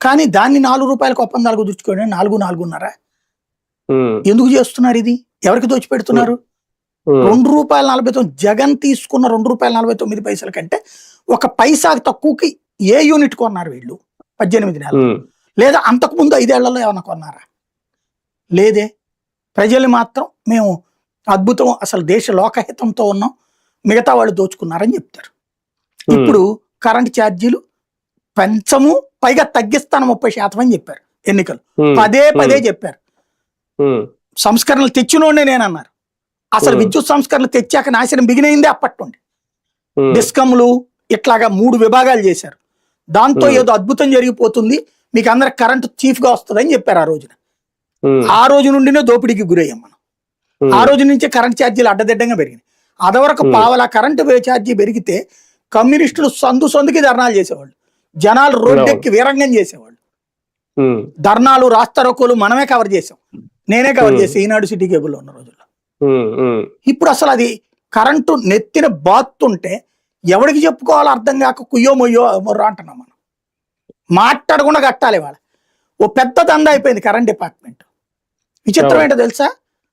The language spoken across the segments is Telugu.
కానీ దాన్ని నాలుగు రూపాయలకు ఒప్పందాలు కుదుర్చుకోండి నాలుగు నాలుగున్నర. ఎందుకు చేస్తున్నారు ఇది? ఎవరికి దోచిపెడుతున్నారు? రెండు రూపాయల నలభై తొమ్మిది జగన్ తీసుకున్న రెండు రూపాయల నలభై తొమ్మిది పైసల కంటే ఒక పైసా తక్కువకి ఏ యూనిట్ కొన్నారు వీళ్ళు? పద్దెనిమిది నెలలు. లేదా అంతకు ముందు ఐదేళ్ళలో ఏమైనా కొన్నారా? లేదే. ప్రజలు మాత్రం మేము అద్భుతం అసలు దేశ లోకహితంతో ఉన్నాం. మిగతా వాళ్ళు దోచుకున్నారని చెప్తారు. ఇప్పుడు కరెంట్ ఛార్జీలు పెంచము పైగా తగ్గిస్తాను ముప్పై శాతం అని చెప్పారు ఎన్నికలు. పదే పదే చెప్పారు. సంస్కరణలు తెచ్చినోడే నేను అన్నారు అసలు. విద్యుత్ సంస్కరణలు తెచ్చాక నాశనం బిగినైందే అప్పటి నుండి ఉమ్, డిస్కమ్లు ఇట్లాగా మూడు విభాగాలు చేశారు. దాంతో. ఏదో అద్భుతం జరిగిపోతుంది. మీకు అందరికి కరెంట్ చీఫ్గా వస్తుందని చెప్పారు ఆ రోజున. ఆ రోజు నుండినే దోపిడీకి గురయ్యాం మనం. ఆ రోజు నుంచే కరెంట్ ఛార్జీలు అడ్డదిడ్డంగా పెరిగినాయి. అదవరకు. పావలా కరెంటు ఛార్జీ పెరిగితే కమ్యూనిస్టులు సందు సందుకి ధర్నాలు చేసేవాళ్ళు. జనాలు రోడ్డెక్కి వీరంగం చేసేవాళ్ళు. ధర్నాలు రాస్తారోకోలు మనమే కవర్ చేసాం. నేనే కవర్. చేసి ఈనాడు సిటీ కేబుల్లో ఉన్న రోజుల్లో. ఇప్పుడు అసలు అది కరెంటు నెత్తిన బాత్తుంటే ఎవడికి చెప్పుకోవాలో అర్థం కాక కుయ్యో మొయ్యో మొర్రో అంటున్నాం మనం. మాట్లాడకుండా కట్టాలి వాళ్ళ. ఓ పెద్ద దంద అయిపోయింది కరెంట్ డిపార్ట్మెంట్ విచిత్రం ఏంటో తెలుసా?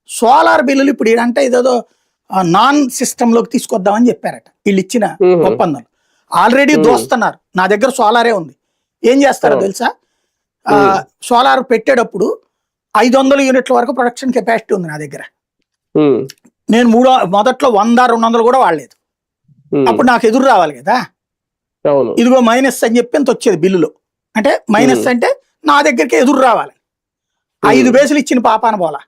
సోలార్ బిల్లులు ఇప్పుడు అంటే ఇదేదో నాన్ సిస్టమ్లోకి తీసుకొద్దామని చెప్పారట. వీళ్ళు ఇచ్చిన ఒప్పందం. ఆల్రెడీ. దోస్తున్నారు. నా దగ్గర సోలారే ఉంది. ఏం చేస్తారో. తెలుసా? ఆ. సోలార్ పెట్టేటప్పుడు ఐదు వందల యూనిట్ల వరకు ప్రొడక్షన్ కెపాసిటీ ఉంది నా దగ్గర. నేను మూడో మొదట్లో వంద రెండు వందలు కూడా వాడలేదు. అప్పుడు నాకు ఎదురు రావాలి కదా? ఇదిగో మైనస్ అని చెప్పి ఇంత వచ్చేది బిల్లులో. అంటే మైనస్. అంటే నా దగ్గరికి ఎదురు రావాలి. ఐదు బేసులు ఇచ్చిన పాపాన పోలా.